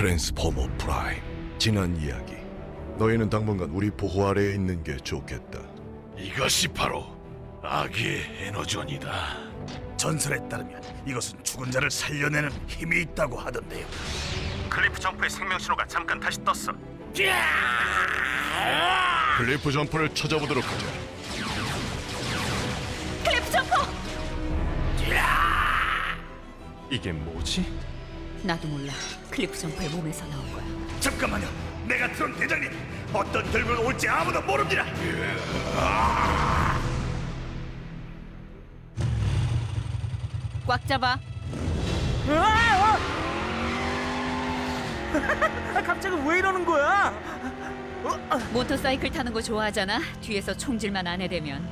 트랜스포머 프라임 지난 이야기 너희는 당분간 우리 보호 아래에 있는 게 좋겠다 이것이 바로 악의 에너존이다. 전설에 따르면 이것은 죽은 자를 살려내는 힘이 있다고 하던데요. 클리프 점프의 생명 신호가 잠깐 다시 떴어. 클리프 점프를 찾아보도록 하자 클리프 점퍼! 이게 뭐지? 나도 몰라. 클리프 점퍼의 몸에서 나온 거야. 잠깐만요. 메가트론 대장님, 어떤 결과가 올지 아무도 모릅니다. 꽉 잡아. 아, 갑자기 왜 이러는 거야? 모터사이클 타는 거 좋아하잖아. 뒤에서 총질만 안 해대면.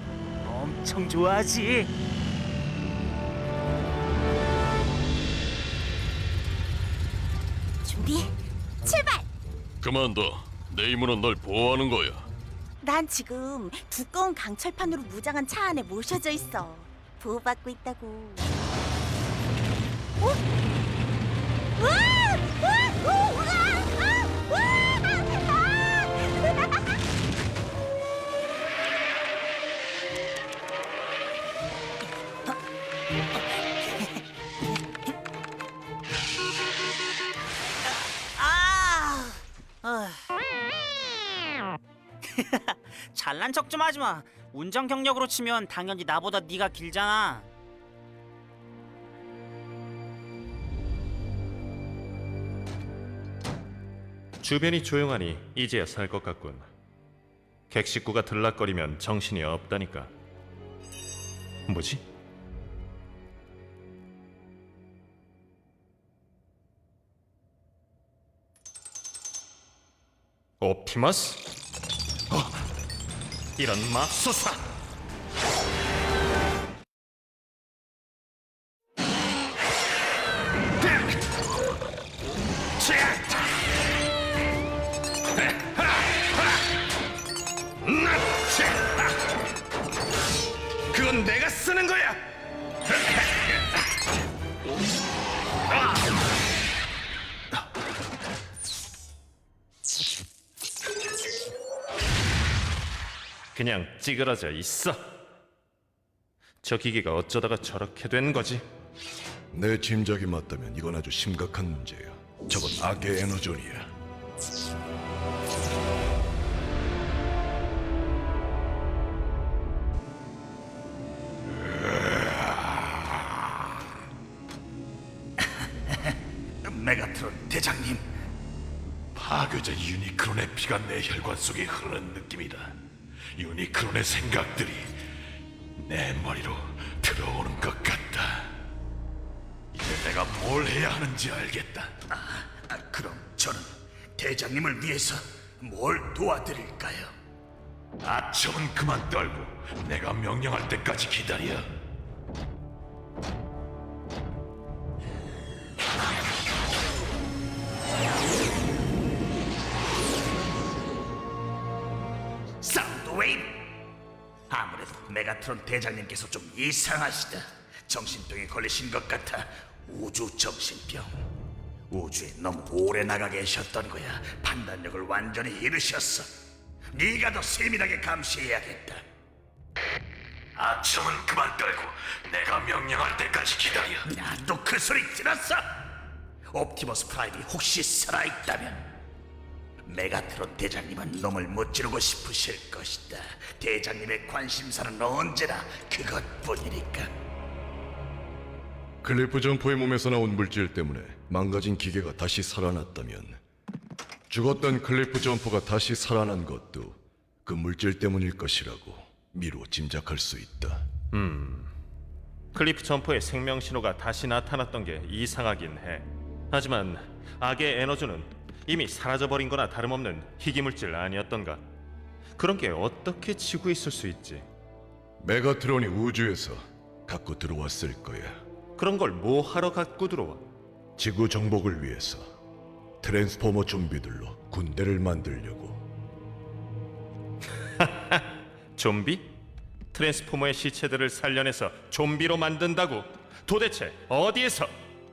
엄청 좋아하지. 그만둬. 내 임무는 널 보호하는 거야. 난 지금 두꺼운 강철판으로 무장한 차 안에 모셔져 있어 보호받고 있다고 어? 아! 잘난 척 좀 하지 마. 운전 경력으로 치면 당연히 나보다 네가 길잖아. 주변이 조용하니 이제야 살 것 같군. 객식구가 들락거리면 정신이 없다니까. 뭐지? 옵티머스? 어, 이런 맙소사! 그건 찌그러져 있어. 저 기계가 어쩌다가 저렇게 된 거지? 내 짐작이 맞다면 이건 아주 심각한 문제야 저건 악의 에너존이야 메가트론 대장님, 파괴자 유니크론의 피가 내 혈관 속에 흐르는 느낌이다. 유니크론의 생각들이 내 머리로 들어오는 것 같다. 이제 내가 뭘 해야 하는지 알겠다. 아, 그럼 저는 대장님을 위해서 뭘 도와드릴까요? 아첨은 그만 떨고 내가 명령할 때까지 기다려. 메가트론 대장님께서 좀 이상하시다. 정신병에 걸리신 것 같아. 우주 정신병. 우주에 너무 오래 나가 계셨던 거야. 판단력을 완전히 잃으셨어. 네가 더 세밀하게 감시해야겠다. 아첨은 그만 떨고 내가 명령할 때까지 기다려. 나도 그 소리 들었어. 옵티머스 프라임이 혹시 살아있다면 메가트론 대장님은 놈을 무찌르고 싶으실 것이다. 대장님의 관심사는 언제나 그것뿐이니까. 클리프 점퍼의 몸에서 나온 물질 때문에 망가진 기계가 다시 살아났다면 죽었던 클리프 점퍼가 다시 살아난 것도 그 물질 때문일 것이라고 미루 짐작할 수 있다. 클리프 점퍼의 생명 신호가 다시 나타났던 게 이상하긴 해. 하지만 악의 에너지는 이미 사라져버린 거나 다름없는 희귀물질 아니었던가? 그런 게 어떻게 지구에 있을 수 있지? 메가트론이 우주에서 갖고 들어왔을 거야. 그런 걸 뭐 하러 갖고 들어와? 지구 정복을 위해서 트랜스포머 좀비들로 군대를 만들려고. 좀비? 트랜스포머의 시체들을 살려내서 좀비로 만든다고? 도대체 어디에서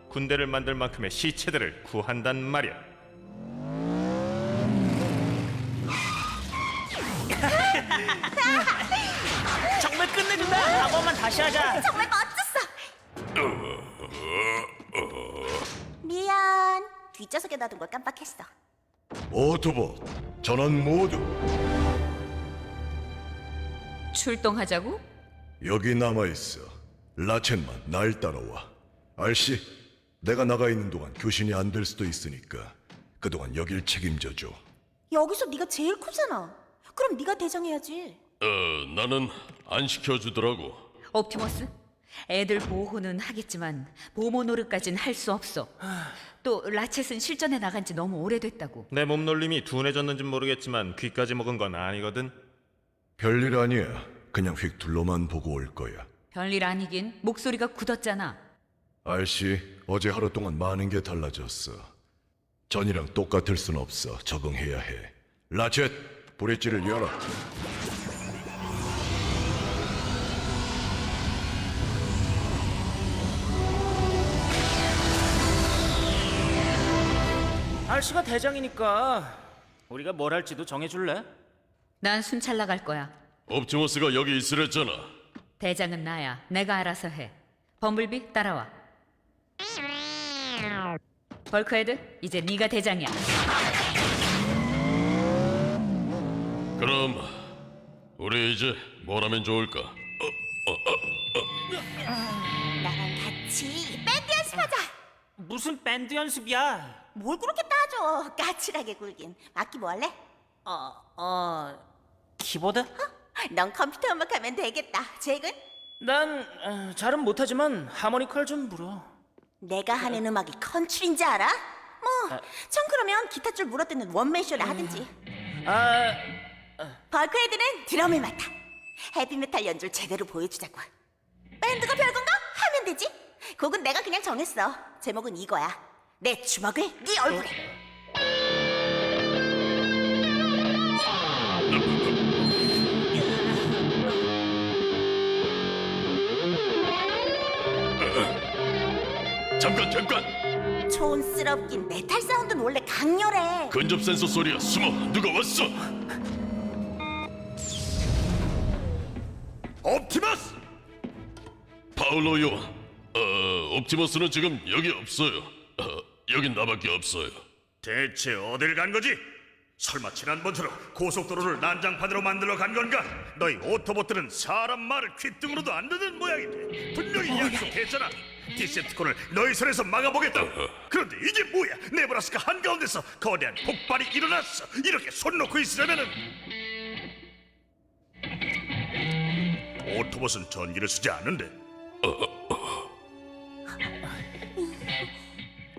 군대를 만들 만큼의 시체들을 구한단 말이야? 끝내준다. 한 번만 다시 하자. 정말 멋졌어. 미안. 뒷좌석에 놔둔 걸 깜빡했어. 오토봇 전원 모두 출동하자고? 여기 남아 있어. 라첸만 날 따라와. 알씨, 내가 나가 있는 동안 교신이 안 될 수도 있으니까 그동안 여길 책임져 줘. 여기서 네가 제일 크잖아. 그럼 네가 대장해야지. 어, 나는 안 시켜주더라고. 옵티머스? 애들 보호는 하겠지만 보모 노릇까진 할 수 없어. 또 라쳇은 실전에 나간 지 너무 오래됐다고. 내 몸놀림이 둔해졌는진 모르겠지만 귀까지 먹은 건 아니거든. 별일 아니야. 그냥 휙 둘러만 보고 올 거야. 별일 아니긴 목소리가 굳었잖아. 알씨, 어제 하루 동안 많은 게 달라졌어. 전이랑 똑같을 순 없어. 적응해야 해. 라쳇, 브릿지를 열어. 알씨가 대장이니까 우리가 뭘 할지도 정해줄래? 난 순찰 나갈 거야. 옵티머스가 여기 있으랬잖아. 대장은 나야. 내가 알아서 해. 범블비 따라와. 벌크헤드 이제 네가 대장이야. 그럼 우리 이제 뭘 하면 좋을까? 나랑 같이 밴드 연습하자. 무슨 밴드 연습이야? 뭘 그렇게 따져? 까칠하게 굴긴. 악기 뭐 할래? 어, 어, 키보드? 넌 컴퓨터 음악 하면 되겠다. 잭은? 난 어, 잘은 못하지만 하모니카를 좀 불어. 내가 하는 음악이 컨츄리인지 알아? 뭐, 전 그러면 기타 줄 물어뜯는 원맨쇼를 하든지. 아, 벌크헤드는 드럼을 맡아. 헤비메탈 연주를 제대로 보여주자고. 밴드가 별건가? 하면 되지. 곡은 내가 그냥 정했어. 제목은 이거야. 내 주먹을 네 얼굴에. 잠깐 잠깐. 촌스럽긴 메탈 사운드는 원래 강렬해. 근접 센서 소리야. 숨어. 누가 왔어? 옵티머스. 파울로 요한. 어, 옵티머스는 지금 여기 없어요. 어, 여긴 나밖에 없어요. 대체 어딜 간 거지? 설마 지난번처럼 고속도로를 난장판으로 만들러 간 건가? 너희 오토봇들은 사람 말을 귓등으로도 안 듣는 모양인데. 분명히 약속했잖아. 디셉티콘을 너희 손에서 막아보겠다. 그런데 이게 뭐야? 네브라스카 한가운데서 거대한 폭발이 일어났어. 이렇게 손 놓고 있으려면은. 오토봇은 전기를 쓰지 않는데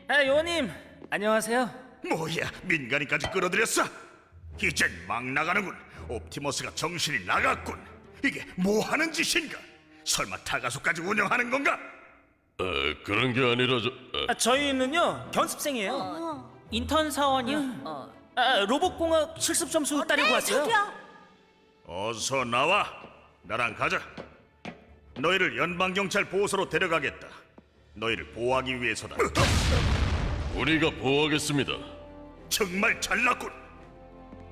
아, 요원님, 안녕하세요. 뭐야 민간인까지 끌어들였어? 이젠 막 나가는군 옵티머스가 정신이 나갔군 이게 뭐 하는 짓인가 설마 타가소까지 운영하는 건가? 어, 그런 게 아니라 저. 어, 아, 저희는요 견습생이에요. 인턴 사원이요. 아, 로봇공학 실습 점수 따려고 네, 왔어요. 저기요. 어서 나와 나랑 가자 너희를 연방 경찰 보호소로 데려가겠다 너희를 보호하기 위해서다 우리가 보호하겠습니다. 정말 잘났군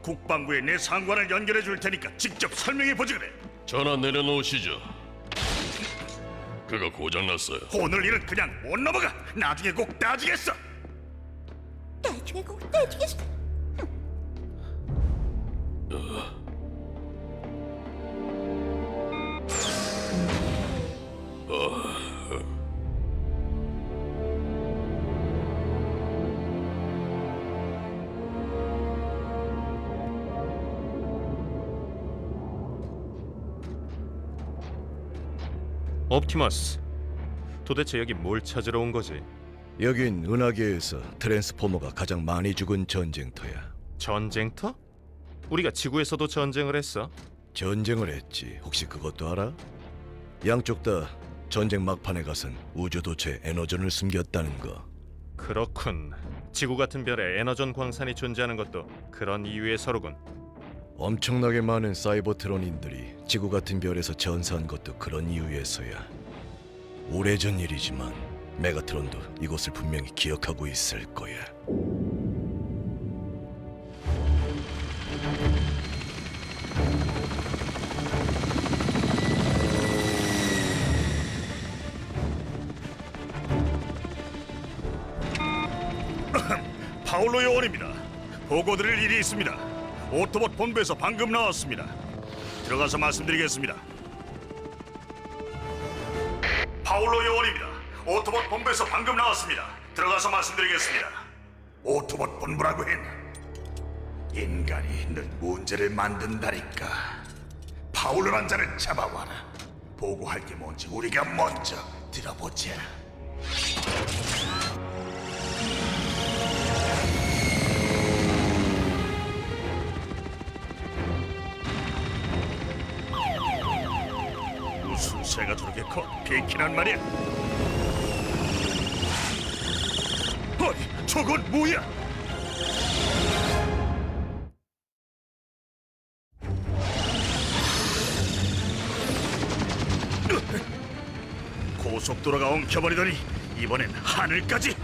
국방부에 내 상관을 연결해 줄 테니까 직접 설명해 보지 그래 전화 내려놓으시죠. 그가 고장났어요. 오늘 일은 그냥 못 넘어가 나중에 꼭 따지겠어 나중에 꼭 떼주겠어. 옵티머스. 도대체 여기 뭘 찾으러 온 거지? 여긴 은하계에서 트랜스포머가 가장 많이 죽은 전쟁터야. 전쟁터? 우리가 지구에서도 전쟁을 했어. 전쟁을 했지. 혹시 그것도 알아? 양쪽 다 전쟁 막판에 가선 우주도체 에너전을 숨겼다는 거. 그렇군. 지구 같은 별에 에너전 광산이 존재하는 것도 그런 이유의 서로군. 엄청나게 많은 사이버트론인들이 지구 같은 별에서 전사한 것도 그런 이유에서야. 오래전 일이지만 메가트론도 이곳을 분명히 기억하고 있을 거야. 파울로 요원입니다. 보고 드릴 일이 있습니다. 오토봇 본부에서 방금 나왔습니다. 들어가서 말씀드리겠습니다. 파울로 요원입니다. 오토봇 본부에서 방금 나왔습니다. 들어가서 말씀드리겠습니다. 오토봇 본부라고 했나? 인간이 늘 문제를 만든다니까. 파울로란 자를 잡아와라. 보고할 게 뭔지 우리가 먼저 들어보자. 저렇게 커? 비키란 말이야? 어이, 저건 뭐야? 고속도로가 엉켜버리더니 이번엔 하늘까지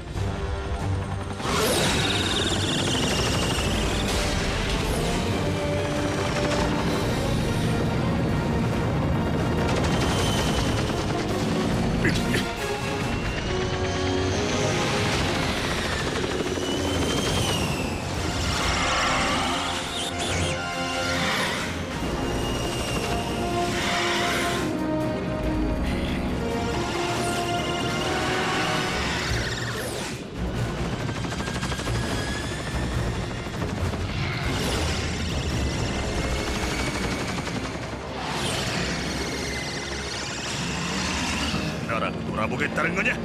놀아보겠다는 거냐?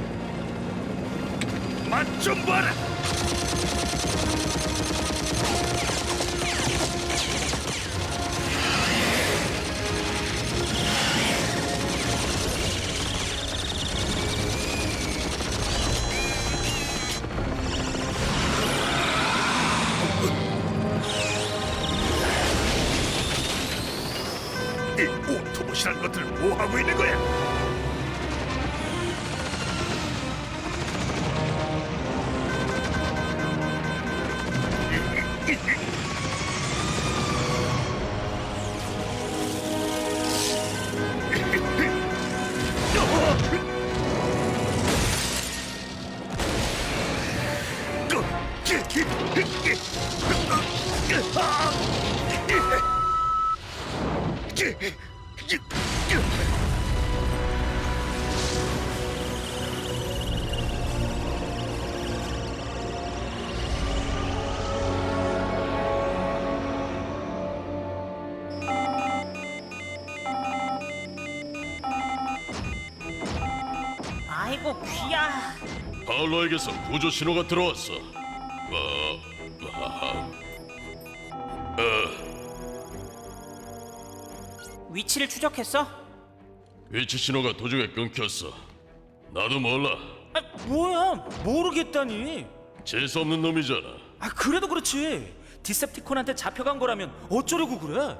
맛좀 봐라! 파울로에게서 구조 신호가 들어왔어. 어, 아, 위치를 추적했어? 위치 신호가 도중에 끊겼어. 나도 몰라. 아, 뭐야? 모르겠다니. 재수 없는 놈이잖아. 아 그래도 그렇지. 디셉티콘한테 잡혀간 거라면 어쩌려고 그래?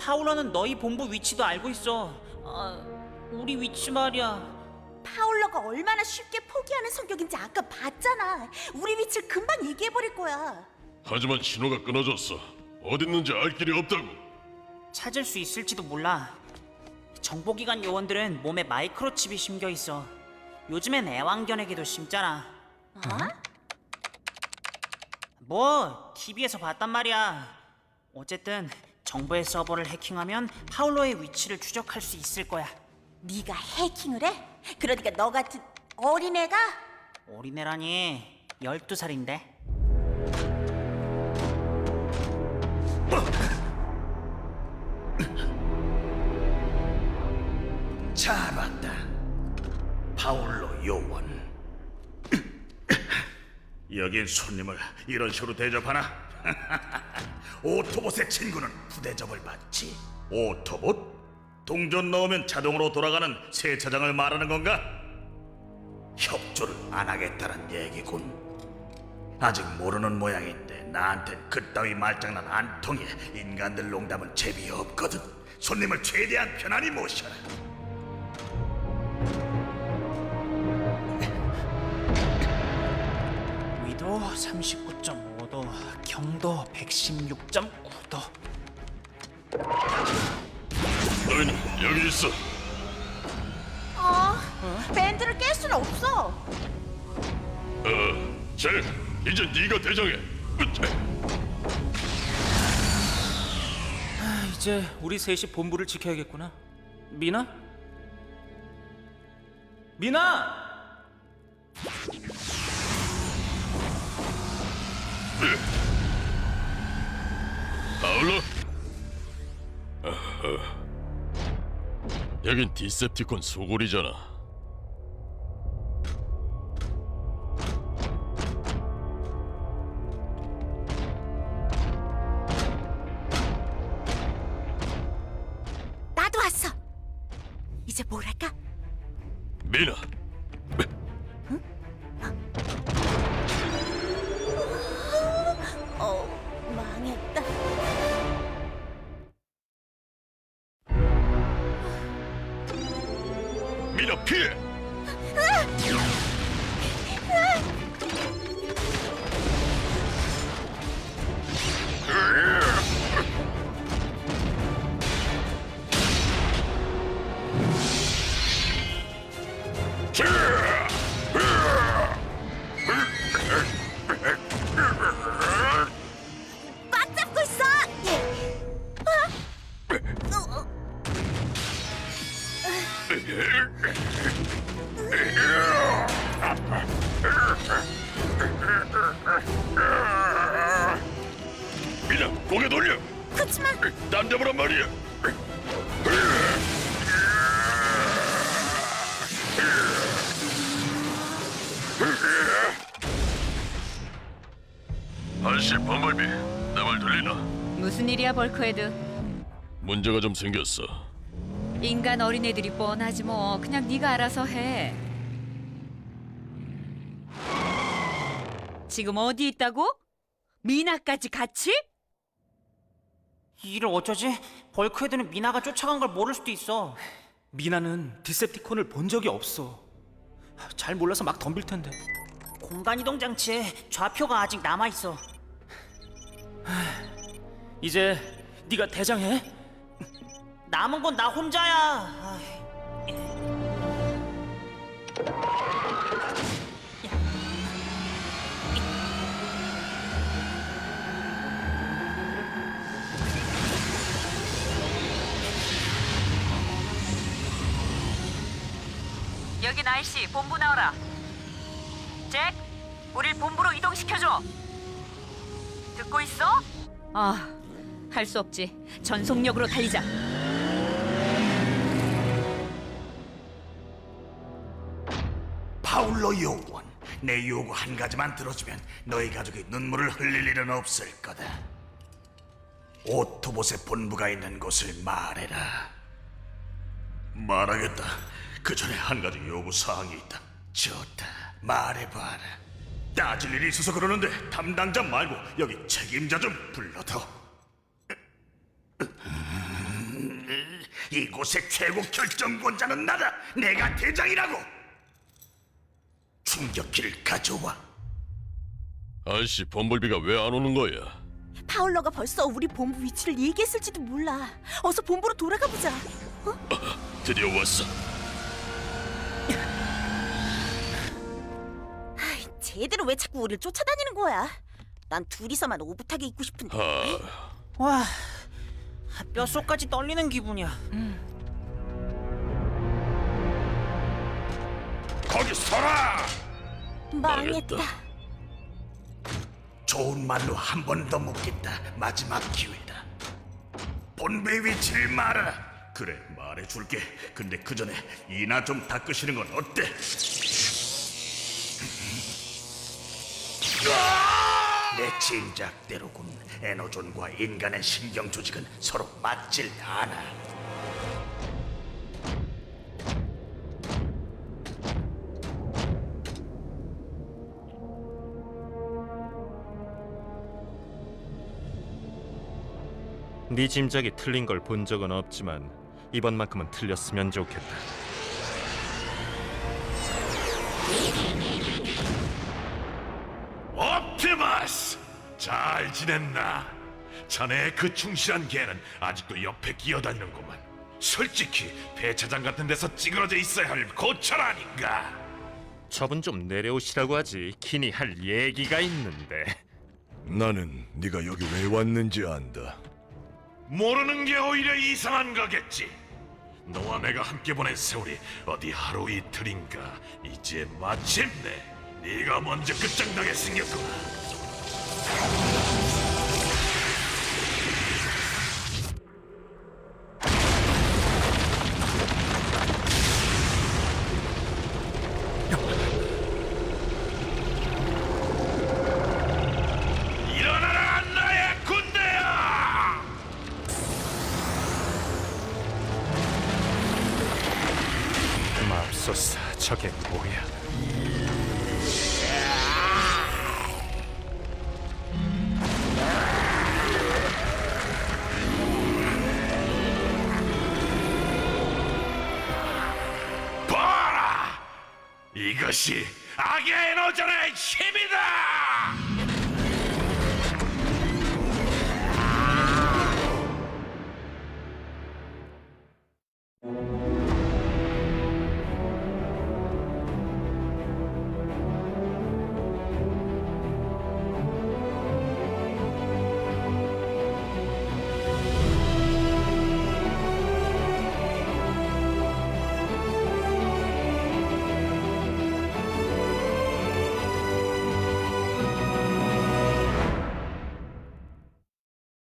파울러는 너희 본부 위치도 알고 있어. 아, 우리 위치 말이야. 파울러가 얼마나 쉽게 포기하는 성격인지 아까 봤잖아. 우리 위치를 금방 얘기해버릴 거야. 하지만 신호가 끊어졌어. 어딨는지 알 길이 없다고. 찾을 수 있을지도 몰라. 정보기관 요원들은 몸에 마이크로칩이 심겨 있어. 요즘엔 애완견에게도 심잖아. 어? 뭐 TV에서 봤단 말이야. 어쨌든 정부의 서버를 해킹하면 파울로의 위치를 추적할 수 있을 거야. 네가 해킹을 해? 그러니까 너 같은 어린애가 어린애라니 12살인데. 잡았다. 파울로 요원. 여긴 손님을 이런 식으로 대접하나? 오토봇의 친구는 부대접을 받지. 오토봇? 동전 넣으면 자동으로 돌아가는 세차장을 말하는 건가? 협조를 안 하겠다는 얘기군. 아직 모르는 모양인데 나한텐 그따위 말장난 안 통해 인간들 농담은 재미없거든. 손님을 최대한 편안히 모셔라. 위도 39.5도, 경도 116.9도. 너희는 여기 있어. 어, 밴드를 깰 수는 없어. 어, 잭, 이제 네가 대장해. 이제 우리 셋이 본부를 지켜야겠구나. 미나? 미나! 여긴 디셉티콘 소굴이잖아. 꽉 아저씨 범벌비 내 말 들리나? 무슨 일이야 벌크헤드? 문제가 좀 생겼어. 인간 어린애들이 뻔하지 뭐. 그냥 네가 알아서 해. 지금 어디 있다고? 미나까지 같이? 이를 어쩌지? 벌크헤드는 미나가 쫓아간 걸 모를 수도 있어. 미나는 디셉티콘을 본 적이 없어. 잘 몰라서 막 덤빌 텐데. 공간 이동 장치에 좌표가 아직 남아 있어. 이제 네가 대장해? 남은 건 나 혼자야. 여기 날씨 본부 나와라. 잭, 우릴 본부로 이동시켜줘. 듣고 있어? 아, 할 수 없지. 전속력으로 달리자. 파울로 요원, 내 요구 한 가지만 들어주면 너희 가족이 눈물을 흘릴 일은 없을 거다. 오토봇의 본부가 있는 곳을 말해라. 말하겠다. 그 전에 한 가지 요구 사항이 있다. 좋다. 말해봐라. 따질 일이 있어서 그러는데 담당자 말고 여기 책임자 좀 불러둬. 음, 이곳의 최고 결정권자는 나다. 내가 대장이라고. 충격기를 가져와. 아저씨 범벌비가 왜 안 오는 거야? 파울러가 벌써 우리 본부 위치를 얘기했을지도 몰라. 어서 본부로 돌아가 보자. 드디어 왔어. 쟤들은 왜 자꾸 우리를 쫓아다니는 거야? 난 둘이서만 오붓하게 있고 싶은데. 와, 뼛속까지 떨리는 기분이야. 거기 서라. 망했다. 좋은 말로 한 번 더 묻겠다. 마지막 기회다. 본부의 위치를 말하라. 그래, 말해줄게. 근데 그 전에 이나 좀 닦으시는 건 어때? 내 짐작대로군. 에너존과 인간의 신경 조직은 서로 맞질 않아. 네 짐작이 틀린 걸 본 적은 없지만 이번만큼은 틀렸으면 좋겠다. 옵티머스! 잘 지냈나? 자네의 그 충실한 개는 아직도 옆에 기어다니는구만. 솔직히 배차장 같은 데서 찌그러져 있어야 할 고철 아닌가? 저분 좀 내려오시라고 하지. 긴이 할 얘기가 있는데. 나는 네가 여기 왜 왔는지 안다. 모르는 게 오히려 이상한 거겠지. 너와 내가 함께 보낸 세월이 어디 하루 이틀인가 이제 마침내 네가 먼저 끝장나게 생겼구나. 이것이 악의 에너전의 힘이다!